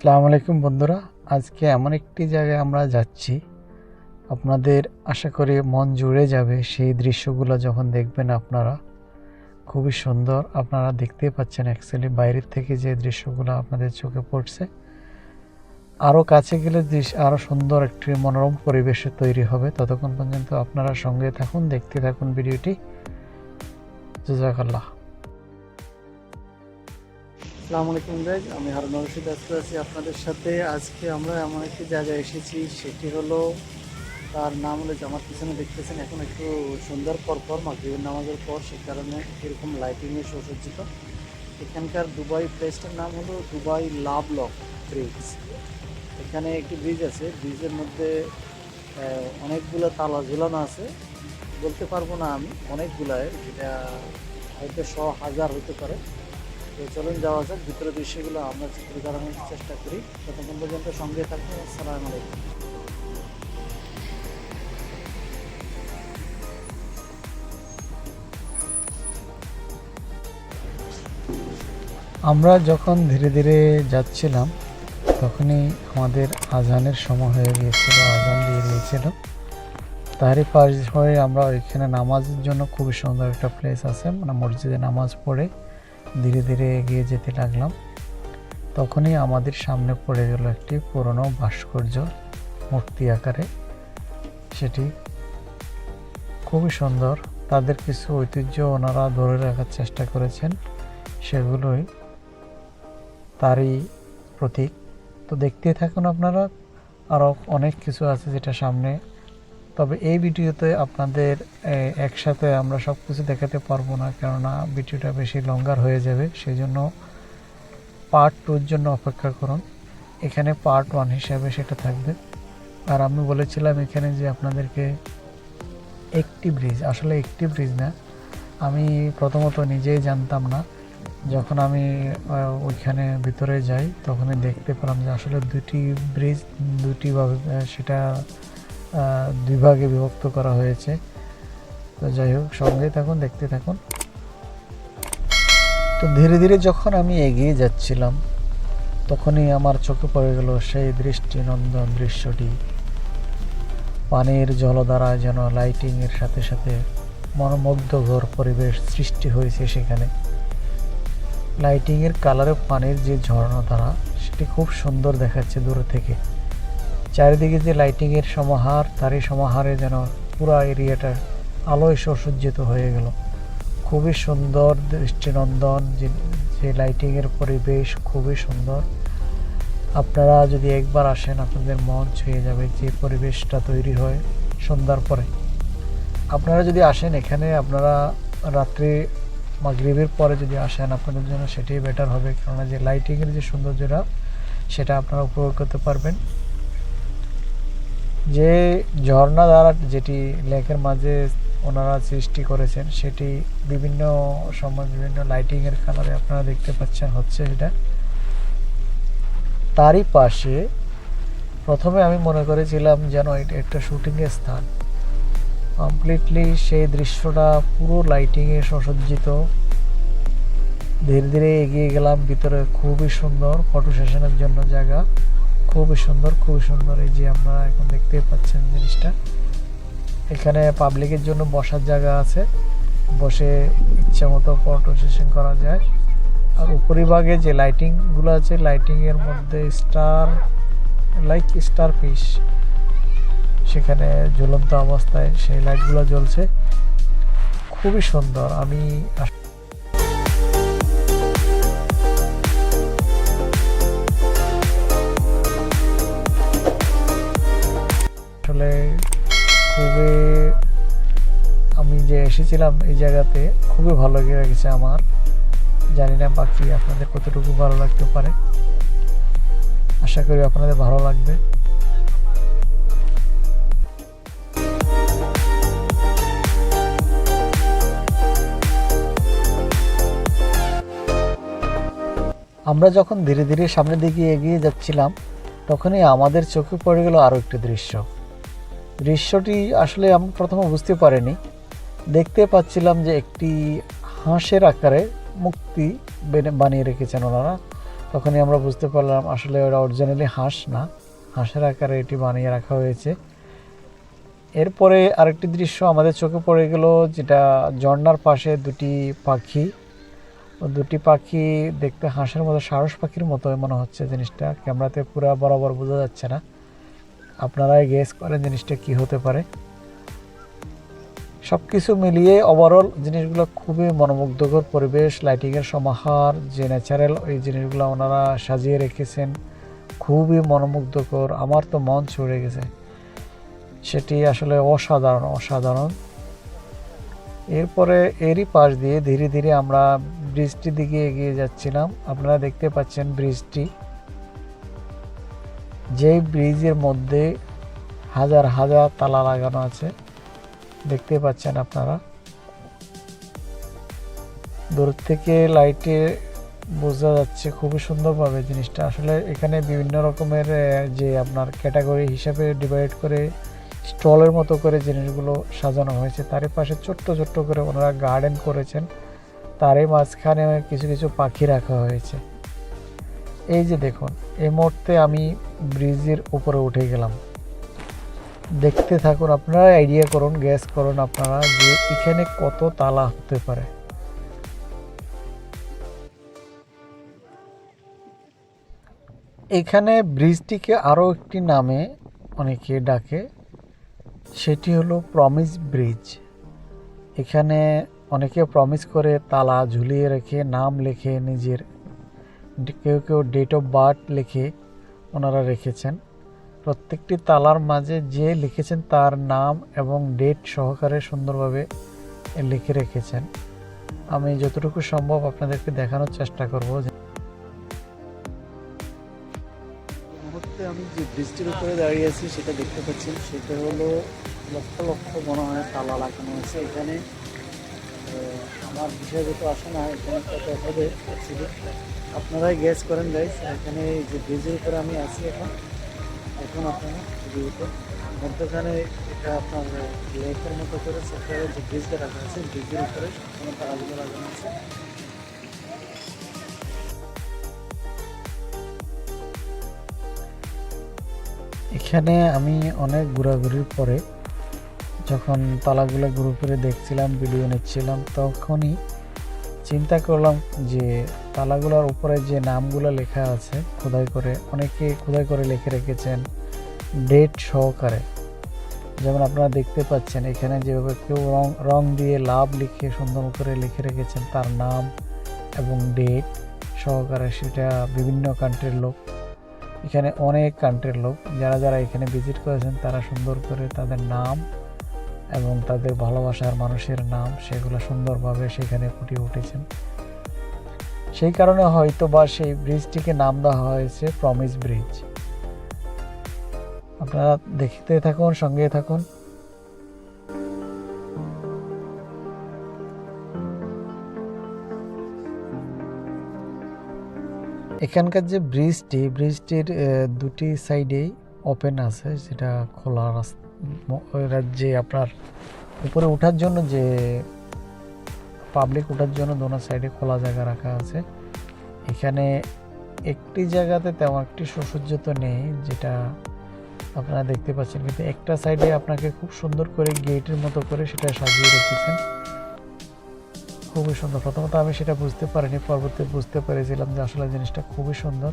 আসসালামু আলাইকুম বন্ধুরা। আজকে এমন একটি জায়গায় আমরা যাচ্ছি। আপনাদের আশা করি মন জুড়ে যাবে সেই দৃশ্যগুলো যখন দেখবেন আপনারা। খুবই সুন্দর আপনারা দেখতেই পাচ্ছেন অ্যাকচুয়ালি বাইরের থেকে যে দৃশ্যগুলো আপনাদের চোখে পড়ছে। আরও কাছে গেলে দৃশ্য আরও সুন্দর একটি মনোরম পরিবেশে তৈরি হবে। ততক্ষণ পর্যন্ত আপনারা সঙ্গে থাকুন, দেখতে থাকুন ভিডিওটি। জাজাকাল্লাহ। আসসালামু আলাইকুম গাইজ আমি হারুন রশিদ আজকে আছি আপনাদের সাথে। আজকে আমরা এমন একটি জায়গায় এসেছি, সেটি হলো তার নাম হলো যে আমার পিছনে দেখতেছেন, এখন একটু সুন্দর পর পর মাগরিবের নামাজের পর সে কারণে এরকম লাইটিংয়ে সুসজ্জিত। এখানকার দুবাই প্লেসটার নাম হলো দুবাই লাভ লক ব্রিজ। এখানে একটি ব্রিজ আছে, ব্রিজের মধ্যে অনেকগুলো তালা ঝুলানো আছে। বলতে পারব না আমি অনেকগুলায়, যেটা হয়তো শ হাজার হতে পারে। তো চলুন যাওয়া যাক ভিতরে দৃশ্যগুলো আমরা চিত্রধারণের চেষ্টা করি। ততক্ষণ পর্যন্ত সঙ্গে থাকব আসসালামু আলাইকুম। আমরা যখন ধীরে ধীরে যাচ্ছিলাম, তখনই আমাদের আজানের সময় হয়ে গিয়েছিল, আজান দিয়ে দিয়েছিল। তারই পাশ হয়ে আমরা ওইখানে নামাজের জন্য খুবই সুন্দর একটা প্লেস আছে মানে মসজিদে নামাজ পড়ে ধীরে ধীরে এগিয়ে যেতে লাগলাম। তখনই আমাদের সামনে পড়ে গেল একটি পুরনো ভাস্কর্য মূর্তি আকারে। সেটি খুবই সুন্দর। তাদের কিছু ঐতিহ্য ওনারা ধরে রাখার চেষ্টা করেছেন। সেগুলোই তারই প্রতীক। তো দেখতেই থাকুন আপনারা। আরও অনেক কিছু আছে যেটা সামনে তবে এই ভিডিওতে আপনাদের একসাথে আমরা সব কিছু দেখাতে পারব না, কেননা ভিডিওটা বেশি লঙ্গার হয়ে যাবে সেই জন্য পার্ট টুর জন্য অপেক্ষা করুন। এখানে পার্ট ওয়ান হিসাবে সেটা থাকবে। আর আমি বলেছিলাম এখানে যে আপনাদেরকে একটি ব্রিজ আসলে একটি ব্রিজ না, আমি প্রথমত নিজেই জানতাম না। যখন আমি ওইখানে ভিতরে যাই, তখনই দেখতে পেলাম যে আসলে দুটি ব্রিজ দুটিভাবে সেটা দুই ভাগে বিভক্ত করা হয়েছে। তো যাই হোক, সঙ্গে থাকুন, দেখতে থাকুন। তো ধীরে ধীরে যখন আমি এগিয়ে যাচ্ছিলাম, তখনই আমার চোখে পড়ে গেল সেই দৃষ্টিনন্দন দৃশ্যটি। পানির জলধারা যেন লাইটিংয়ের সাথে সাথে মনোমুগ্ধকর পরিবেশ সৃষ্টি হয়েছে সেখানে। লাইটিংয়ের কালারে পানির যে ঝর্ণা ধারা সেটি খুব সুন্দর দেখাচ্ছে দূরে থেকে। চারিদিকে যে লাইটিংয়ের সমাহার, তারই সমাহারে যেন পুরো এরিয়াটা আলোয় সুসজ্জিত হয়ে গেল। খুবই সুন্দর দৃষ্টিনন্দন, যে যে লাইটিংয়ের পরিবেশ খুবই সুন্দর। আপনারা যদি একবার আসেন, আপনাদের মন ছুঁয়ে যাবে যে পরিবেশটা তৈরি হয় সন্ধ্যার পরে। আপনারা যদি আসেন এখানে, আপনারা রাত্রি মাগরিবের পরে যদি আসেন, আপনাদের জন্য সেটাই বেটার হবে। কেননা যে লাইটিংয়ের যে সৌন্দর্যটা, সেটা আপনারা উপভোগ করতে পারবেন। যে ঝর্ণা দ্বারা যেটি লেকের মাঝে ওনারা সৃষ্টি করেছেন, সেটি বিভিন্ন সময় বিভিন্ন লাইটিংয়ের কালারে আপনারা দেখতে পাচ্ছেন হচ্ছে এটা। তারই পাশে প্রথমে আমি মনে করেছিলাম যেন এটা একটা শুটিংয়ের স্থান। কমপ্লিটলি সেই দৃশ্যটা পুরো লাইটিংয়ে সুসজ্জিত। ধীরে ধীরে এগিয়ে গেলাম, ভিতরে খুবই সুন্দর ফটো সেশনের জন্য জায়গা। খুবই সুন্দর খুবই সুন্দর এই যে আপনারা এখন দেখতে পাচ্ছেন জিনিসটা। এখানে পাবলিকের জন্য বসার জায়গা আছে। বসে ইচ্ছা মতো ফটো সেশন করা যায়। আর উপরিভাগে যে লাইটিংগুলো আছে লাইটিংয়ের মধ্যে স্টার লাইক স্টার পিস সেখানে ঝুলন্ত অবস্থায় সেই লাইটগুলো জ্বলছে। খুবই সুন্দর, আমি আসলে খুবই আমি যে এসেছিলাম এই জায়গাতে, খুবই ভালো লেগেছে আমার। জানি না বাকি আপনাদের কতটুকু ভালো লাগতে পারে। আশা করি আপনাদের ভালো লাগবে। আমরা যখন ধীরে ধীরে সামনের দিকে এগিয়ে যাচ্ছিলাম, তখনই আমাদের চোখে পড়ে গেল আরও একটি দৃশ্য। দৃশ্যটি আসলে আমি প্রথমে বুঝতে পারিনি। দেখতে পাচ্ছিলাম যে একটি হাঁসের আকারে মুক্তি বেনে- বানিয়ে রেখেছেন ওনারা। তখনই আমরা বুঝতে পারলাম আসলে ওরা অরিজিনালি হাঁস না। হাঁসের আকারে এটি বানিয়ে রাখা হয়েছে। এরপরে আরেকটি দৃশ্য আমাদের চোখে পড়ে গেল, যেটা ঝর্ণার পাশে দুটি পাখি। দুটি পাখি দেখতে হাঁসের মতো, সারস পাখির মতো মনে হচ্ছে জিনিসটা। ক্যামেরাতে পুরো বরাবর বোঝা যাচ্ছে না। আপনারাই গেস করেন জিনিসটা কি হতে পারে। সব কিছু মিলিয়ে ওভারঅল জিনিসগুলো খুবই মনোমুগ্ধকর পরিবেশ লাইটিংয়ের সমাহার, যে ন্যাচারাল ওই জিনিসগুলো ওনারা সাজিয়ে রেখেছেন, খুবই মনোমুগ্ধকর। আমার তো মন ছুড়ে গেছে। সেটি আসলে অসাধারণ অসাধারণ। এরপরে এরই পাশ দিয়ে ধীরে ধীরে আমরা ব্রিজটির দিকে এগিয়ে যাচ্ছিলাম। আপনারা দেখতে পাচ্ছেন ব্রিজটি। যেই ব্রিজের মধ্যে হাজার হাজার তালা লাগানো আছে, দেখতে পাচ্ছেন আপনারা। দূর থেকে লাইটে বোঝা যাচ্ছে খুবই সুন্দরভাবে জিনিসটা। আসলে এখানে বিভিন্ন রকমের যে আপনার ক্যাটাগরি হিসাবে ডিভাইড করে স্টলের মতো করে জিনিসগুলো সাজানো হয়েছে। তারই পাশে ছোট্ট ছোট্ট করে ওনারা গার্ডেন করেছেন। তারই মাঝখানে কিছু কিছু পাখি রাখা হয়েছে। এই যে দেখুন এই মুহূর্তে আমি ব্রিজের উপরে উঠে গেলাম। দেখতে থাকুন, আপনারা আইডিয়া করুন গ্যাস করুন আপনারা যে এখানে কত তালা হতে পারে। এখানে ব্রিজটিকে আরও একটি নামে অনেকে ডাকে, সেটি হলো প্রমিস ব্রিজ এখানে অনেকে প্রমিস করে তালা ঝুলিয়ে রেখে, নাম লেখে নিজের কেউ কেউ ডেট অফ বার্থ লিখে ওনারা রেখেছেন। প্রত্যেকটি তালার মাঝে যে লিখেছেন তার নাম এবং ডেট সহকারে সুন্দরভাবে লিখে রেখেছেন। আমি যতটুকু সম্ভব আপনাদেরকে দেখানোর চেষ্টা করব যে আমি যে ব্রিজটির উপরে দাঁড়িয়ে আছি সেটা দেখতে পাচ্ছেন। সেটা হলো লক্ষ লক্ষ মনে হয় তালা লাগানো আছে। এখানে আমার বিষয়গত আসে না এখানে কত হবে। আপনারাই গ্যাস করেন গাইস এখানে এই যে ব্রিজের উপরে আমি আছি এখন। এখন আপনারা ভিডিওতে মধ্যখানে এটা আপনার লেকের মতো করে সেখানে যে ব্রিজটা রাখা আছে ব্রিজের উপরে সম্পূর্ণ তারাগুলো লাগানো আছে। এখানে আমি অনেক ঘোরাঘুরির পরে যখন তালাগুলো ফিরে দেখছিলাম ভিডিও নিচ্ছিলাম, তখনই চিন্তা করলাম যে তালাগুলোর উপরে যে নামগুলো লেখা আছে, খোদাই করে, অনেকে খোদাই করে লিখে রেখেছেন, ডেট সহকারে। যেমন আপনারা দেখতে পাচ্ছেন, এখানে যেভাবে কেউ রং রং দিয়ে লাভ লিখে সুন্দর করে লিখে রেখেছেন, তার নাম এবং ডেট সহকারে সেটা বিভিন্ন কান্ট্রির লোক, এখানে অনেক কান্ট্রির লোক, যারা যারা এখানে ভিজিট করেছেন, তারা সুন্দর করে তাদের নাম এবং তাদের ভালোবাসার মানুষের নাম সেগুলো সুন্দরভাবে সেখানে ফুটিয়ে উঠেছেন। সেই কারণে হয়তো বা সেই ব্রিজটিকে নাম দেওয়া হয়েছে প্রমিস ব্রিজ আপনারা দেখতে থাকুন, সঙ্গে থাকুন। এখানকার যে ব্রিজটি ব্রিজটির দুটি সাইডেই ওপেন আছে, যেটা খোলা রাস্তা। রাজ্যে আপনার উপরে ওঠার জন্য যে পাবলিক ওঠার জন্য দোনো সাইডে খোলা জায়গা রাখা আছে। এখানে একটি জায়গাতে তেমন একটি সুসজ্জিত নেই, যেটা আপনারা দেখতে পাচ্ছেন। কিন্তু একটা সাইডে আপনাকে খুব সুন্দর করে গেটের মতো করে সেটা সাজিয়ে রেখেছেন। খুবই সুন্দর। প্রথমত আমি সেটা বুঝতে পারিনি পরবর্তী বুঝতে পেরেছিলাম যে আসলে জিনিসটা খুবই সুন্দর।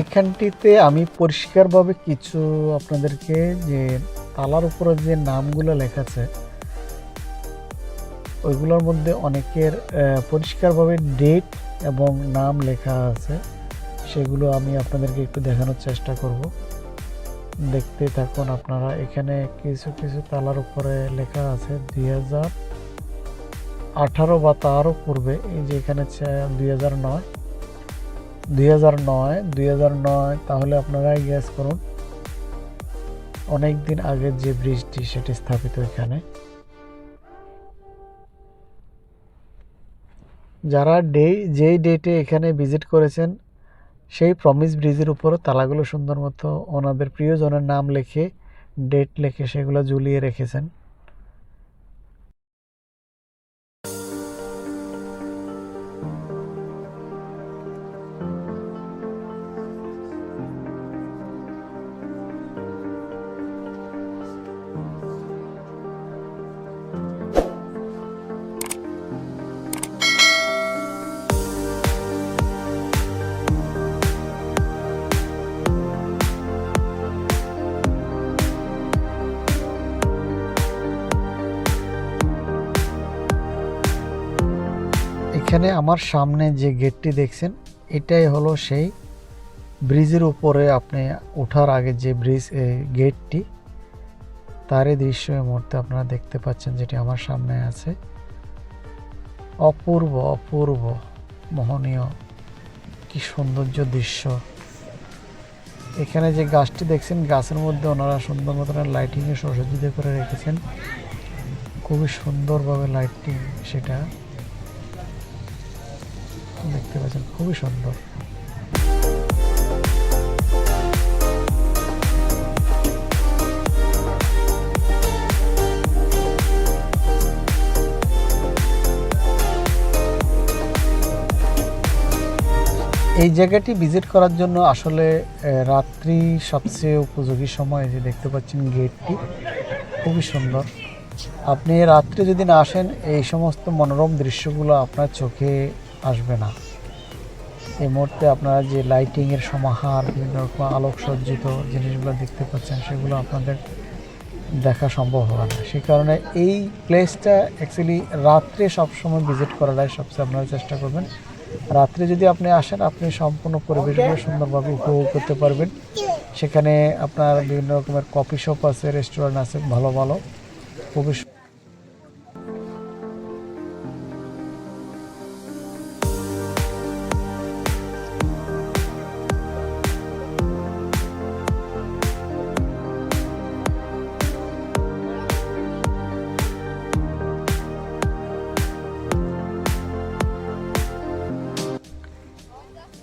এখানটিতে আমি পরিষ্কারভাবে কিছু আপনাদেরকে যে তালার উপরে যে নামগুলো লেখা আছে ওইগুলোর মধ্যে অনেকের পরিষ্কারভাবে ডেট এবং নাম লেখা আছে। সেগুলো আমি আপনাদেরকে একটু দেখানোর চেষ্টা করব। দেখতে থাকুন আপনারা, এখানে কিছু কিছু তালার উপরে লেখা আছে, দুই হাজার আঠারো বা তারও পূর্বে, এই যে এখানে দুই হাজার নয়। দুই হাজার নয়, দুই হাজার নয়, তাহলে আপনারাই গ্যাস করুন। অনেক দিন আগের যে ব্রিজটি সেটি স্থাপিত এখানে। যারা ডে যেই ডেটে এখানে ভিজিট করেছেন, সেই প্রমিস ব্রিজের উপরও তালাগুলো সুন্দর মতো ওনাদের প্রিয়জনের নাম লিখে ডেট লিখে সেগুলো ঝুলিয়ে রেখেছেন। এখানে আমার সামনে যে গেটটি দেখছেন, এটাই হলো সেই ব্রিজের উপরে আপনি ওঠার আগে যে ব্রিজ গেটটি তারই দৃশ্য মুহূর্তে আপনারা দেখতে পাচ্ছেন যেটি আমার সামনে আছে। অপূর্ব অপূর্ব, মোহনীয়, কি সৌন্দর্য দৃশ্য। এখানে যে গাছটি দেখছেন, গাছের মধ্যে ওনারা সুন্দর মতন লাইটিংয়ে সুসজ্জিত করে রেখেছেন। খুবই সুন্দরভাবে লাইটিং সেটা দেখতে পাচ্ছেন, খুবই সুন্দর। এই জায়গাটি ভিজিট করার জন্য আসলে রাত্রি সবচেয়ে উপযোগী সময় যে দেখতে পাচ্ছেন গেটটি, খুবই সুন্দর। আপনি রাত্রে যদি না আসেন, এই সমস্ত মনোরম দৃশ্যগুলো আপনার চোখে আসবে না। এই মুহূর্তে আপনারা যে লাইটিংয়ের সমাহার, বিভিন্ন রকম আলোকসজ্জিত জিনিসগুলো দেখতে পাচ্ছেন, সেগুলো আপনাদের দেখা সম্ভব হবে না। সেই কারণে এই প্লেসটা অ্যাকচুয়ালি রাত্রে সবসময় ভিজিট করাটাই সবচেয়ে আপনারা চেষ্টা করবেন। রাত্রে যদি আপনি আসেন, আপনি সম্পূর্ণ পরিবেশগুলো সুন্দরভাবে উপভোগ করতে পারবেন। সেখানে আপনার বিভিন্ন রকমের কফি শপ আছে রেস্টুরেন্ট আছে, ভালো ভালো। খুবই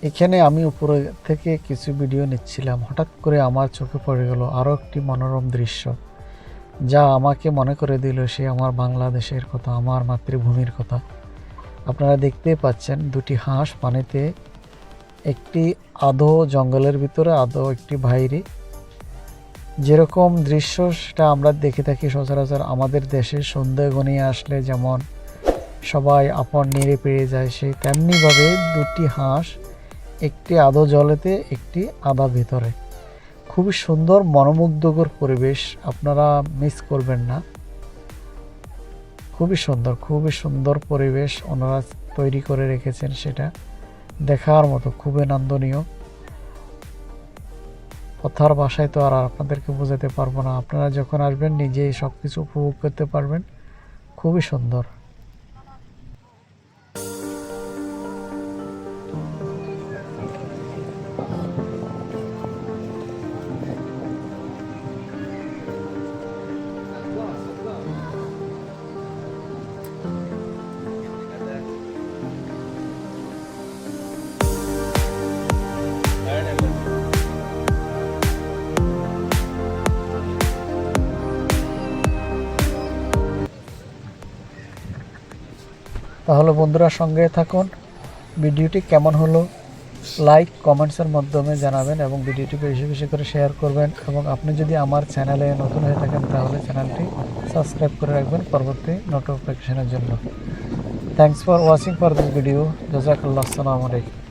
এখানে আমি উপরে থেকে কিছু ভিডিও নিচ্ছিলাম। হঠাৎ করে আমার চোখে পড়ে গেল আরও একটি মনোরম দৃশ্য, যা আমাকে মনে করে দিল সে আমার বাংলাদেশের কথা, আমার মাতৃভূমির কথা। আপনারা দেখতেই পাচ্ছেন দুটি হাঁস পানিতে, একটি আধো জঙ্গলের ভিতরে, আধো একটি বাইরে। যেরকম দৃশ্য, সেটা আমরা দেখে থাকি সচরাচর আমাদের দেশে সন্ধ্যে গনিয়ে আসলে, যেমন সবাই আপন নেড়ে পেয়ে যায়। সে তেমনিভাবে দুটি হাঁস একটি আধো জলেতে, একটি আধা ভিতরে। খুবই সুন্দর, মনোমুগ্ধকর পরিবেশ আপনারা মিস করবেন না। খুবই সুন্দর খুবই সুন্দর পরিবেশ ওনারা তৈরি করে রেখেছেন সেটা। দেখার মতো, খুবই আনন্দনীয় কথার ভাষায় তো আর আপনাদেরকে বোঝাতে পারব না। আপনারা যখন আসবেন, নিজেই সব কিছু উপভোগ করতে পারবেন। খুবই সুন্দর। তাহলে বন্ধুরা সঙ্গে থাকুন। ভিডিওটি কেমন হলো? লাইক কমেন্টসের মাধ্যমে জানাবেন এবং ভিডিওটি বেশি বেশি করে শেয়ার করবেন এবং আপনি যদি আমার চ্যানেলে নতুন হয়ে থাকেন, তাহলে চ্যানেলটি সাবস্ক্রাইব করে রাখবেন পরবর্তী নোটিফিকেশনের জন্য। Thanks for watching for this video জাজাকাল্লাহ আসসালামু আলাইকুম